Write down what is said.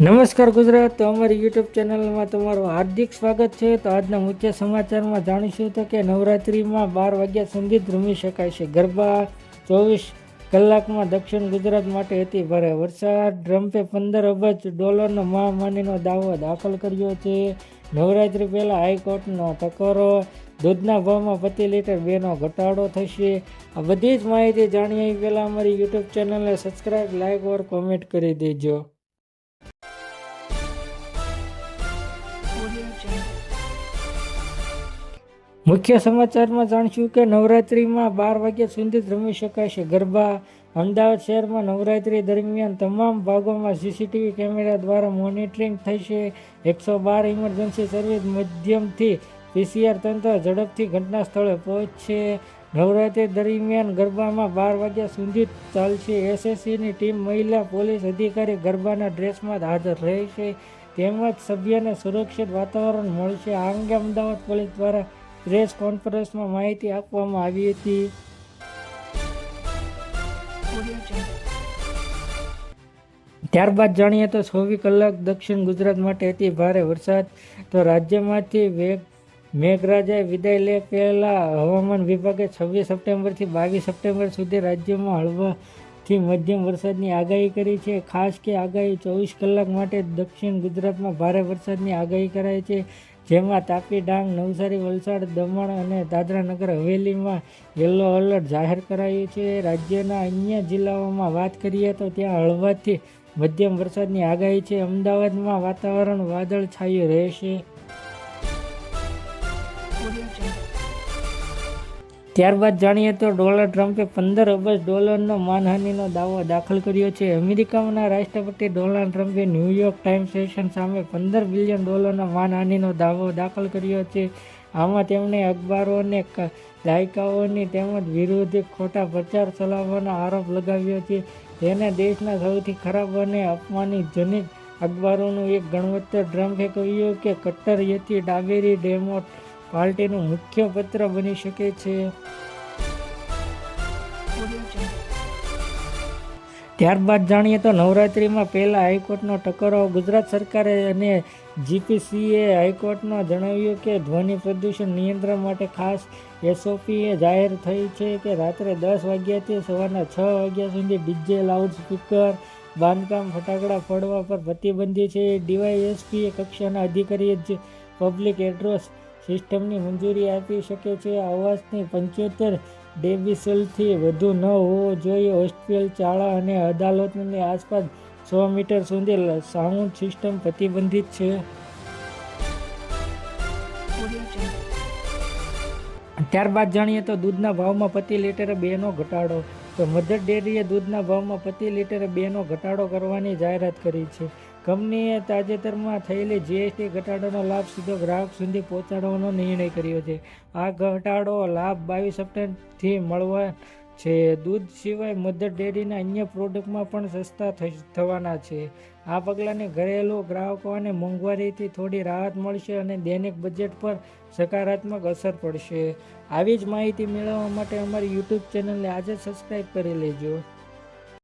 નમસ્કાર ગુજરાત, તો અમારી યુટ્યુબ ચેનલમાં તમારું હાર્દિક સ્વાગત છે. તો આજના મુખ્ય સમાચારમાં જાણીશું તો કે નવરાત્રિમાં બાર વાગ્યા સુધી રમી શકાય છે. ગરબા ચોવીસ કલાકમાં દક્ષિણ ગુજરાત માટે હતી ભારે વરસાદ. ટ્રમ્પે પંદર અબજ ડોલરનો મહામાનીનો દાવો દાખલ કર્યો છે. નવરાત્રિ પહેલાં હાઈકોર્ટનો ટકોરો દૂધના ભાવમાં પ્રતિ લીટર બેનો ઘટાડો થશે. આ બધી જ માહિતી જાણીએ પહેલાં અમારી યુટ્યુબ ચેનલને સબસ્ક્રાઈબ લાઇક ઓર કોમેન્ટ કરી દેજો. મુખ્ય સમાચારમાં જાણશું કે નવરાત્રિમાં બાર વાગ્યા સુધી રમી શકાય છે. ગરબા અમદાવાદ શહેરમાં નવરાત્રિ દરમિયાન તમામ ભાગોમાં સીસીટીવી કેમેરા દ્વારા મોનિટરિંગ થશે એકસો બાર ઇમરજન્સી સર્વિસ માધ્યમથી પીસીઆર તંત્ર ઝડપથી ઘટના સ્થળે પહોંચશે. નવરાત્રિ દરમિયાન ગરબામાં બાર વાગ્યા સુધી ચાલશે. એસએસસીની ટીમ મહિલા પોલીસ અધિકારી ગરબાના ડ્રેસમાં હાજર રહેશે. તેમજ સભ્યને સુરક્ષિત વાતાવરણ મળશે. આ અંગે અમદાવાદ પોલીસ દ્વારા પ્રેસ કોન્ફરન્સમાં માહિતી આપવામાં આવી હતી. ત્યારબાદ જાણીએ તો ચોવીસ કલાક દક્ષિણ ગુજરાત માટે અતિ ભારે વરસાદ, તો રાજ્યમાંથી વેગ મેઘરાજાએ વિદાય લે પહેલા હવામાન વિભાગે છવ્વીસ સપ્ટેમ્બરથી બાવીસ સપ્ટેમ્બર સુધી રાજ્યમાં હળવાથી મધ્યમ વરસાદની આગાહી કરી છે. ખાસ કે આગાહી ચોવીસ કલાક માટે દક્ષિણ ગુજરાતમાં ભારે વરસાદની આગાહી કરાઈ છે. જેમાં તાપી ડાંગ, નવસારી, વલસાડ, દમણ અને દાદરા નગર હવેલીમાં યલો એલર્ટ જાહેર કરાયું છે. રાજ્યના અન્ય જિલ્લાઓમાં વાત કરીએ તો ત્યાં હળવાથી મધ્યમ વરસાદની આગાહી છે. અમદાવાદમાં વાતાવરણ વાદળ છાયું રહેશે. ત્યારબાદ જાણીએ તો ડોનાલ્ડ ટ્રમ્પે પંદર અબજ ડોલરનો માનહાનિનો દાવો દાખલ કર્યો છે. અમેરિકાના રાષ્ટ્રપતિ ડોનાલ્ડ ટ્રમ્પે ન્યૂયોર્ક ટાઈમ સેશન સામે પંદર બિલિયન ડોલરના માનહાનિનો દાવો દાખલ કર્યો છે. આમાં તેમણે અખબારોને દાયકાઓની તેમજ વિરોધી ખોટા પ્રચાર ચલાવવાનો આરોપ લગાવ્યો છે. તેને દેશના સૌથી ખરાબ અને અપમાનિતજનક અખબારોનું એક ગણવત્તર ટ્રમ્પે કહ્યું કે કટ્ટરયથી ડાબેરી ડેમો પાર્ટીનું મુખ્ય પત્ર બની શકે છે. ત્યારબાદ જાણીએ તો નવરાત્રિમાં પહેલા હાઈકોર્ટનો ટકરાવ ગુજરાત સરકારે અને જીપીસીએ હાઈકોર્ટનો જણાવ્યું કે ધ્વનિ પ્રદૂષણ નિયંત્રણ માટે ખાસ એસઓપીએ જાહેર થઈ છે કે રાત્રે દસ વાગ્યાથી સવારના છ વાગ્યા સુધી ડીજે, લાઉડસ્પીકર, બાંધકામ ફટાકડા ફોડવા પર પ્રતિબંધી છે. ડીવાયએસપીએ કક્ષાના અધિકારીએ જ પબ્લિક એડ્રેસ સિસ્ટમની મંજૂરી આપી શકે છે. આવાસની પંચોતેર ડેબિસલથી વધુ ન હોવો જોઈએ. હોસ્પિટલ ચાળા અને અદાલતની આસપાસ સો મીટર સુધી સાઉન્ડ સિસ્ટમ પ્રતિબંધિત છે. ત્યારબાદ જાણીએ તો દૂધના ભાવમાં પ્રતિ લીટરે બેનો ઘટાડો. તો મધર ડેરીએ દૂધના ભાવમાં પ્રતિ લીટરે બેનો ઘટાડો કરવાની જાહેરાત કરી છે. કંપનીએ તાજેતરમાં થયેલી જીએસટી ઘટાડાનો લાભ સીધો ગ્રાહક સુધી પહોંચાડવાનો નિર્ણય કર્યો છે. આ ઘટાડો લાભ બાવીસ સપ્ટેમ્બરથી મળવા છે. દૂધ સિવાય મધર ડેરીના અન્ય પ્રોડક્ટમાં પણ સસ્તા થવાના છે. આ પગલાંને ઘરેલું ગ્રાહકો અને મોંઘવારીથી થોડી રાહત મળશે અને દૈનિક બજેટ પર સકારાત્મક અસર પડશે. આવી જ માહિતી મેળવવા માટે અમારી યુટ્યુબ ચેનલને આજે સબસ્ક્રાઈબ કરી લેજો.